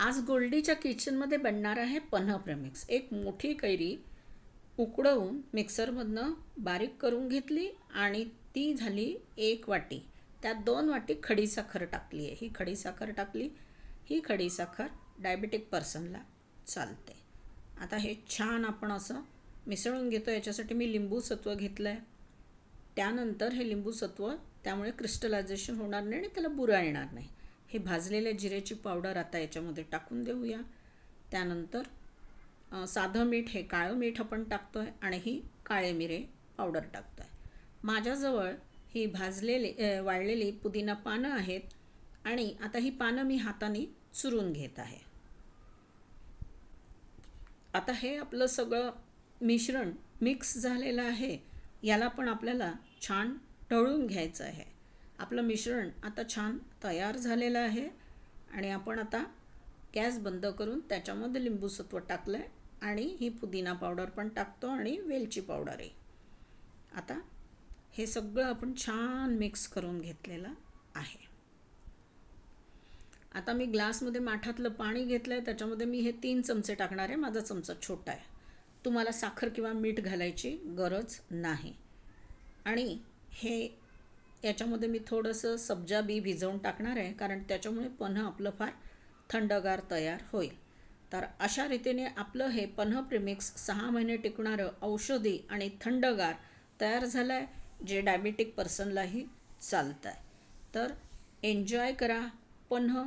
आज गोल्डीच्या किचनमध्ये बनणार आहे पन्हा मिक्स एक मोठी कैरी उकडवून मिक्सरमधनं बारीक करून घेतली आणि ती झाली एक वाटी. त्यात दोन वाटी खडी साखर टाकली आहे. ही खडी साखर टाकली. ही खडी साखर डायबेटिक पर्सनला चालते. आता हे छान आपण असं मिसळून घेतो. याच्यासाठी मी लिंबू सत्व घेतलं आहे त्यानंतर हे लिंबू सत्व त्यामुळे क्रिस्टलायझेशन होणार नाही आणि त्याला बुरा येणार नाही. हे भाजलेल्या जिऱ्याची पावडर आता याच्यामध्ये टाकून देऊया. त्यानंतर साधं मीठ हे काळं मीठ आपण टाकतो आहे आणि ही काळे मिरे पावडर टाकतो आहे माझ्याजवळ ही भाजलेली वाळलेली पुदिना पानं आहेत आणि आता ही पानं मी हाताने चुरून घेत आहे. आता हे आपलं सगळं मिश्रण मिक्स झालेलं आहे. याला पण आपल्याला छान ढवळून घ्यायचं आहे. आपलं मिश्रण आता छान तयार झालेलं आहे आणि आपण आता गॅस बंद करून त्याच्यामध्ये लिंबूसत्व टाकलं आहे आणि ही पुदिना पावडर पण टाकतो आणि वेलची पावडरही आता हे सगळं आपण छान मिक्स करून घेतलेलं आहे. आता मी ग्लासमध्ये माठातलं पाणी घेतलं आहे त्याच्यामध्ये मी हे तीन चमचे टाकणार आहे माझा चमचा छोटा आहे. तुम्हाला साखर किंवा मीठ घालायची गरज नाही. आणि हे याच्यामध्ये मी थोडंसं सब्जा बी भिजवून टाकणार आहे कारण त्याच्यामुळे पन्ह आपलं फार थंडगार तयार होईल. तर अशा रीतीने आपलं हे पन्ह प्रिमिक्स सहा महिने टिकणारं औषधी आणि थंडगार तयार झालं आहे जे डायबिटिक पर्सनलाही चालतं आहे तर एन्जॉय करा पन्ह.